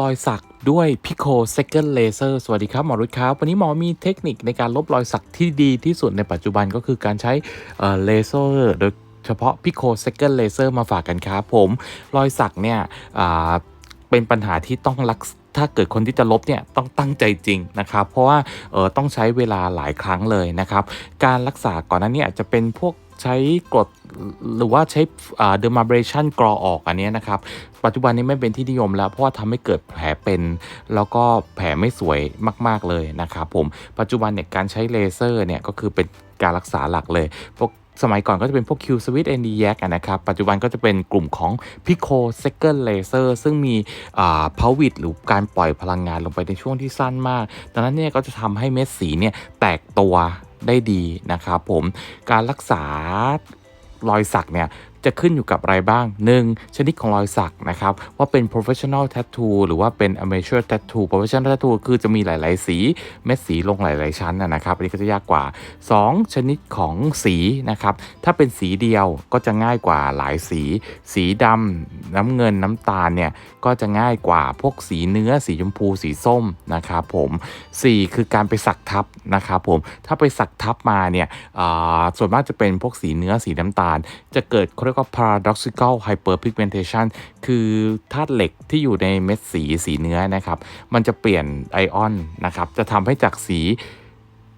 รอยสักด้วย Pico Second Laser สวัสดีครับหมอรุตครับ วันนี้หมอมีเทคนิคในการลบรอยสักที่ดีที่สุดในปัจจุบันก็คือการใช้เเลเซอร์โดยเฉพาะ Pico Second Laser มาฝากกันครับผม รอยสักเนี่ยเป็นปัญหาที่ต้องรักถ้าเกิดคนที่จะลบเนี่ยต้องตั้งใจจริงนะครับ เพราะว่าเออต้องใช้เวลาหลายครั้งเลยนะครับ การรักษาก่อนหนั้นเนี่ยจะเป็นพวกใช้กรด หรือว่าใช้เดอร์มาเบรชันกรอออกอันนี้นะครับ ปัจจุบันนี้ไม่เป็นที่นิยมแล้ว เพราะว่าทำให้เกิดแผลเป็น แล้วก็แผลไม่สวยมาก ๆเลยนะครับผมปัจจุบันเนี่ยการใช้เลเซอร์เนี่ยก็คือเป็นการรักษาหลักเลยพวกสมัยก่อนก็จะเป็นพวก Q Switch and y a c นะครับ ปัจจุบันก็จะเป็นกลุ่มของ Pico Second Laser ซึ่งมีอ่า power หรือการปล่อยพลังงานลงไปในช่วงที่สั้นมาก ดังนั้นเนี่ยก็จะทำให้เม็ดสีเนี่ยแตกตัวได้ดีนะครับผม การรักษา รอยสักเนี่ย จะขึ้นอยู่กับอะไรบ้าง 1. ชนิดของรอยสักนะครับ ว่าเป็น professional tattoo หรือว่าเป็น amateur tattoo professional tattoo คือจะมีหลาย ๆ สี เม็ดสีลงหลาย ๆ ชั้นนะครับ อันนี้ก็จะยากกว่า 2. ชนิดของสีนะครับ ถ้าเป็นสีเดียวก็จะง่ายกว่าหลายสี สีดำน้ำเงินน้ำตาลเนี่ยก็จะง่ายกว่าพวกสีเนื้อสีชมพูสีส้มนะครับผม 4 คือการไปสักทับนะครับผมถ้าไปสักทับมาเนี่ยส่วนมากจะเป็นพวกสีเนื้อสีน้ำตาล จะเกิดเขาเรียกว่า paradoxical hyperpigmentation คือธาตุเหล็กที่อยู่ในเม็ดสีสีเนื้อนะครับ มันจะเปลี่ยนไอออนนะครับ จะทำให้จากสี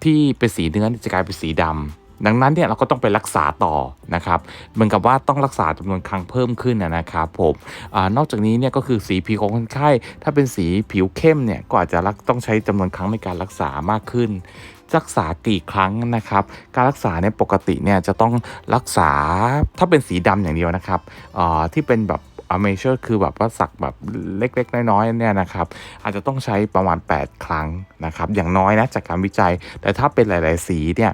ที่เป็นสีเนื้อจะกลายเป็นสีดำดังนั้นเนี่ยเราก็ต้องไปรักษาต่อนะครับเหมือนกับว่าต้องรักษาจำนวนครั้งเพิ่มขึ้นนะครับผมอนอกจากนี้เนี่ยก็คือสีผิวของคนไข้ ถ้าเป็นสีผิวเข้มเนี่ยก็อาจจะต้องใช้จำนวนครั้งในการรักษามากขึ้น รักษากี่ครั้งนะครับ การรักษาเนี่ยปกติเนี่ยจะต้องรักษาถ้าเป็นสีดำอย่างเดียวนะครับที่เป็นแบบ อเมเชอร์คือแบบว่าสักแบบเล็กๆ น้อยๆเนี่ยนะครับอาจจะต้องใช้ประมาณ 8 ครั้งนะครับอย่างน้อยนะจากการวิจัย แต่ถ้าเป็นหลาย ๆ สีเนี่ย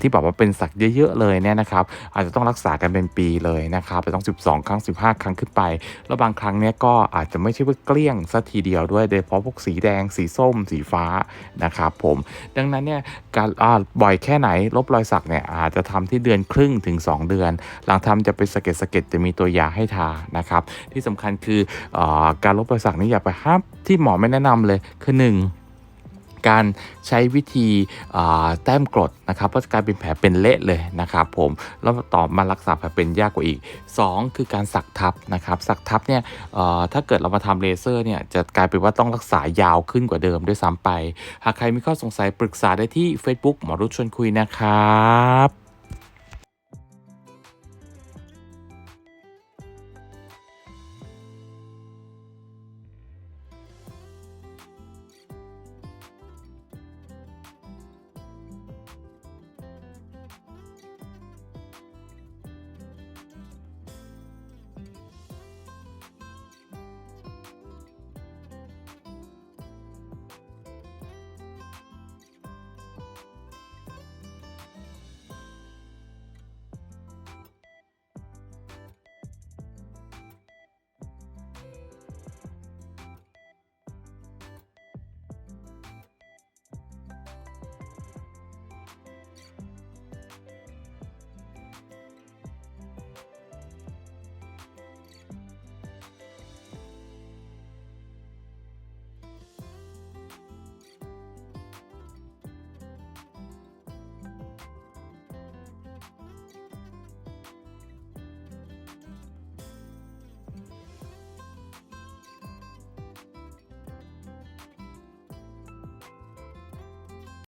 ที่แบบว่าเป็นสักเยอะๆเลยเนี่ยนะครับอาจจะต้องรักษากันเป็นปีเลยนะครับจะต้อง 12 ครั้ง 15 ครั้งขึ้นไป แล้วบางครั้งเนี่ยก็อาจจะไม่ใช่ว่าเกลี้ยงสัทีเดียวด้วยโดยเฉพาะพวกสีแดง สีส้ม สีฟ้านะครับผมดังนั้นเนี่ยการบ่อยแค่ไหนลบรอยสักเนี่ยอาจจะทำที่เดือนครึ่งถึง 2 เดือน หลังทำจะเป็นสะเก็ดสะเก็ดจะมีตัวยาให้ทานะครับที่สำคัญคืออการลบรอยสักนี่อย่าไปห้ามที่หมอไม่แนะนำเลยคือ 1 การใช้วิธีแต้มกรดนะครับเพราะจะกลายเป็นแผลเป็นเละเลยนะครับผมแล้วต่อมารักษาแผลเป็นยากกว่าอีก 2 คือการสักทับนะครับสักทับเนี่ยถ้าเกิดเรามาทำเลเซอร์เนี่ยจะกลายเป็นว่าต้องรักษายาวขึ้นกว่าเดิมด้วยซ้ำไป หากใครมีข้อสงสัยปรึกษาได้ที่ Facebook หมอรุชชวนคุยนะครับ